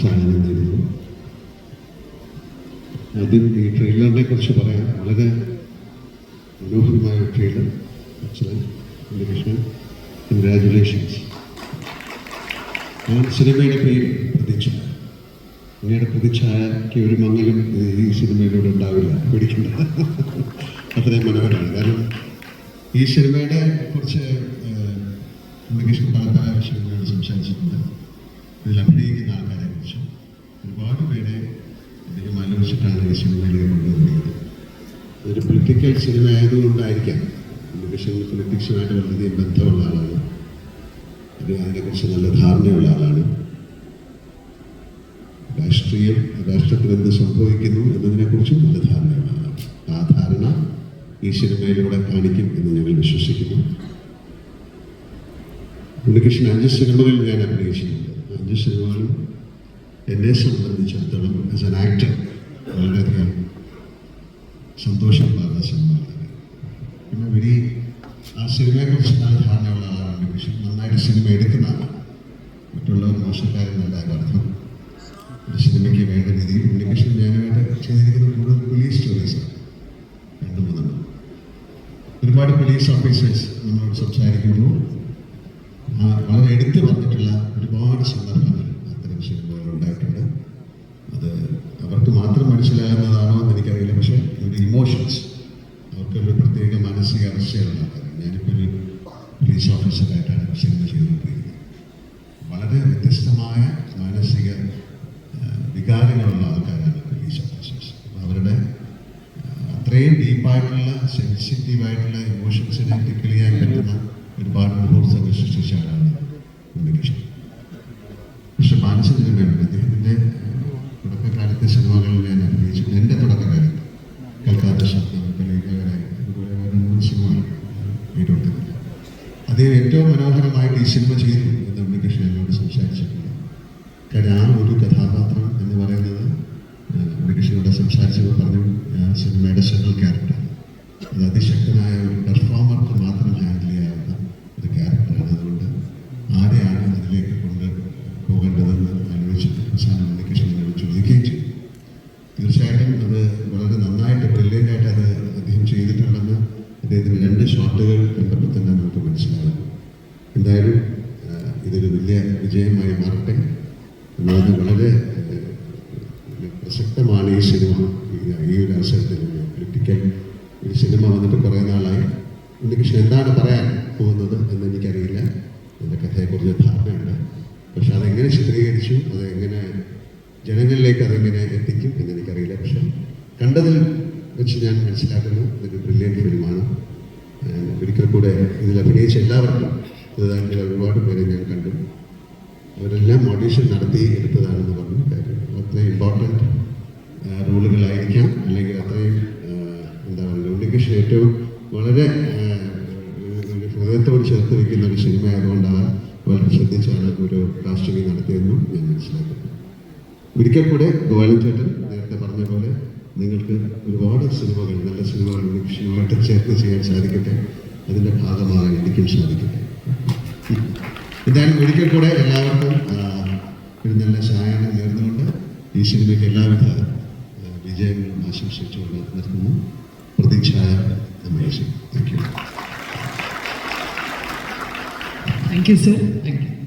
സാധനം നേരുന്നു ആദ്യം ഈ ട്രെയിലറിനെ കുറിച്ച് പറയാം. വളരെ മനോഹരമായ ട്രെയിലർ കൃഷ്ണൻ കൺഗ്രാജുലേഷൻസ് ഞാൻ സിനിമയുടെ പേര് പ്രതീക്ഷ അങ്ങയുടെ പ്രതീക്ഷയ്ക്ക് ഒരു മങ്ങലും ഈ സിനിമയിലൂടെ ഉണ്ടാവില്ല. പേടിക്കണ്ട. അത്രയും മനോഹരമാണ്. കാരണം ഈ സിനിമയുടെ കുറിച്ച് ഉണ്ണികൃഷ്ണൻ പല പല വിഷയങ്ങളോട് സംസാരിച്ചിട്ടുണ്ട്. ഇതിൽ അഭിനയിക്കുന്ന ആൾക്കാരെ കുറിച്ച് ഒരുപാട് പേരെ അദ്ദേഹം ആലോചിച്ചിട്ടാണ് ഈ സിനിമയിലേക്ക് കൊണ്ടുവന്നത് ഒരു പൊളിറ്റിക്കൽ സിനിമ ആയതുകൊണ്ടായിരിക്കാം ഉണ്ണികൃഷ്ണൻ പൊളിറ്റിക്സുമായിട്ട് വളരെയധികം ബന്ധമുള്ള ആളാണ്. അദ്ദേഹം അതിനെക്കുറിച്ച് നല്ല ധാരണയുള്ള ആളാണ്. രാഷ്ട്രീയം രാഷ്ട്രത്തിൽ എന്ത് സംഭവിക്കുന്നു എന്നതിനെക്കുറിച്ചും നല്ല ധാരണയുള്ള ആളാണ്. ആ ധാരണ ഈ സിനിമയിലൂടെ കാണിക്കും എന്ന് ഞങ്ങൾ വിശ്വസിക്കുന്നു. ഉണ്ണികൃഷ്ണൻ അഞ്ച് സിനിമകളിൽ ഞാൻ അഭിനയിച്ചിട്ടുണ്ട്. അഞ്ച് സിനിമകളും എന്നെ സംബന്ധിച്ചിടത്തോളം ആസ് എൻ ആക്ടർ വളരെയധികം സന്തോഷമുള്ള സിനിമകളാണ് പിന്നെ വിനി ആ സിനിമയെക്കുറിച്ച് നല്ല ധാരണയുള്ള ആളാണ് ഉണ്ണികൃഷ്ണൻ നന്നായിട്ട് സിനിമ എടുക്കുന്ന ആളാണ് മറ്റുള്ളവർ മോശക്കാരെന്നല്ല അർത്ഥം. ഒരു സിനിമയ്ക്ക് വേണ്ട രീതിയിൽ ഉണ്ണികൃഷ്ണൻ ഞാനുമായിട്ട് ചെയ്തിരിക്കുന്ന കൂടുതൽ പോലീസ് സ്റ്റോറീസാണ് രണ്ടു മൂന്നെണ്ണം. ഒരുപാട് പോലീസ് ഓഫീസേഴ്സ് നമ്മളോട് സംസാരിക്കുമ്പോൾ വളരെ എടുത്തു പറഞ്ഞിട്ടുള്ള ഒരുപാട് സന്ദർഭങ്ങൾ അത്തരം സിനിമകൾ ഉണ്ടായിട്ടുണ്ട്. അത് അവർക്ക് മാത്രം മനസ്സിലാകുന്നതാണോ എന്ന് എനിക്കറിയില്ല. പക്ഷേ ഒരു ഇമോഷൻസ് അവർക്കൊരു പ്രത്യേക മാനസിക ആൾക്കാരാണ് ഞാനിപ്പോൾ ഒരു പോലീസ് ഓഫീസറായിട്ടാണ് സിനിമ ചെയ്തുകൊണ്ടിരിക്കുന്നത്. വളരെ വ്യത്യസ്തമായ മാനസിക വികാരങ്ങളുള്ള ആൾക്കാരാണ് പോലീസ് ഓഫീസേഴ്സ് അപ്പോൾ അവരുടെ അത്രയും ഡീപ്പായിട്ടുള്ള സെൻസിറ്റീവായിട്ടുള്ള ഇമോഷൻസിനെ ടിക്കിൾ ചെയ്യാൻ പറ്റുന്ന ഒരുപാട് മുഹൂർത്തങ്ങൾ ആളാണ് ഉണ്ണികൃഷ്ണൻ പക്ഷെ ബാലചന്ദ്രനാണ് അദ്ദേഹത്തിന്റെ തുടക്കകാലത്തെ സിനിമകളിൽ ഞാൻ അഭിനയിച്ചിട്ടുണ്ട്. എന്റെ തുടക്കകാലത്ത് കൽക്കാത്ത ശബ്ദം കലീകരായി അതുപോലെ വേറെ മൂന്ന് സിനിമകൾ പേരുകൊടുക്കുന്നില്ല അദ്ദേഹം ഏറ്റവും മനോഹരമായിട്ട് ഈ സിനിമ ചെയ്തു എന്ന് ഉണ്ണികൃഷ്ണൻ എന്നോട് സംസാരിച്ചിട്ടുണ്ട്. ആ ഒരു കഥാപാത്രം എന്ന് പറയുന്നത് ഉണ്ണികൃഷ്ണനോട് സംസാരിച്ചപ്പോൾ പറഞ്ഞു സിനിമയുടെ സെൻട്രൽ ക്യാരക്ടർ അത് അതിശക്തനായ ഒരു പെർഫോമർക്ക് മാത്രം വളരെ നന്നായിട്ട് ബ്രില്യന്റ് ആയിട്ട് അത് അദ്ദേഹം ചെയ്തിട്ടുണ്ടെന്ന് അദ്ദേഹത്തിന് രണ്ട് ഷോട്ടുകൾ കണ്ടപ്പോൾ തന്നെ നമുക്ക് മനസ്സിലാകും. എന്തായാലും ഇതൊരു വലിയ വിജയമായി മാറട്ടെ എന്നുള്ളത് വളരെ പ്രസക്തമാണ് ഈ സിനിമ. ഈ- ഒരു അവസരത്തിൽ പൊളിറ്റിക്കൽ ഒരു സിനിമ വന്നിട്ട് കുറേ നാളായി. ഉണ്ണികൃഷ്ണൻ എന്താണ് പറയാൻ പോകുന്നത് എന്ന് എനിക്കറിയില്ല. എന്റെ കഥയെക്കുറിച്ച് ധാരണയുണ്ട്. പക്ഷെ അതെങ്ങനെ ചിത്രീകരിച്ചു അതെങ്ങനെ ജനങ്ങളിലേക്ക് അതെങ്ങനെ എത്തിക്കും എന്നെനിക്കറിയില്ല പക്ഷെ കണ്ടതിൽ വെച്ച് ഞാൻ മനസ്സിലാക്കുന്നു. ഇതൊരു ബ്രില്യൻ ഫിലിമാണ് ഒരിക്കൽ കൂടെ ഇതിൽ അഭിനയിച്ച എല്ലാവർക്കും പുതുതായിട്ടുള്ള ഒരുപാട് പേരെ ഞാൻ കണ്ടു. അവരെല്ലാം ഓഡീഷൻ നടത്തി എടുത്തതാണെന്ന് പറഞ്ഞു. കാര്യം അത്രയും ഇമ്പോർട്ടന്റ് റോളുകളായിരിക്കാം. അല്ലെങ്കിൽ അത്രയും എന്താ പറയുക ഉണ്ണികൃഷ്ണൻ ഏറ്റവും വളരെ ഹൃദയത്തോട് ചേർത്ത് വയ്ക്കുന്ന ഒരു സിനിമ ആയതുകൊണ്ടാണ് വളരെ ശ്രദ്ധിച്ചാണ് ഒരു കാസ്റ്റിംഗ് നടത്തിയതെന്നും ഞാൻ മനസ്സിലാക്കുന്നു. ഒരിക്കൽ കൂടെ ഗോപാലൻ ചേട്ടൻ നേരത്തെ പറഞ്ഞ പോലെ നിങ്ങൾക്ക് ഒരുപാട് സിനിമകൾ നല്ല സിനിമകൾ വിഷയമായിട്ട് ചേർത്ത് ചെയ്യാൻ സാധിക്കട്ടെ. അതിന്റെ ഭാഗമാകാൻ എനിക്കും സാധിക്കട്ടെ. എന്തായാലും ഒരിക്കൽ കൂടെ എല്ലാവർക്കും ഒരു നല്ല സഹായം നേർന്നുകൊണ്ട് ഈ സിനിമയ്ക്ക് എല്ലാവിധ വിജയങ്ങളും ആശംസിച്ചുകൊണ്ട് നിർത്തുന്നു. പ്രതീക്ഷായ amazing thank you thank you sir thank you.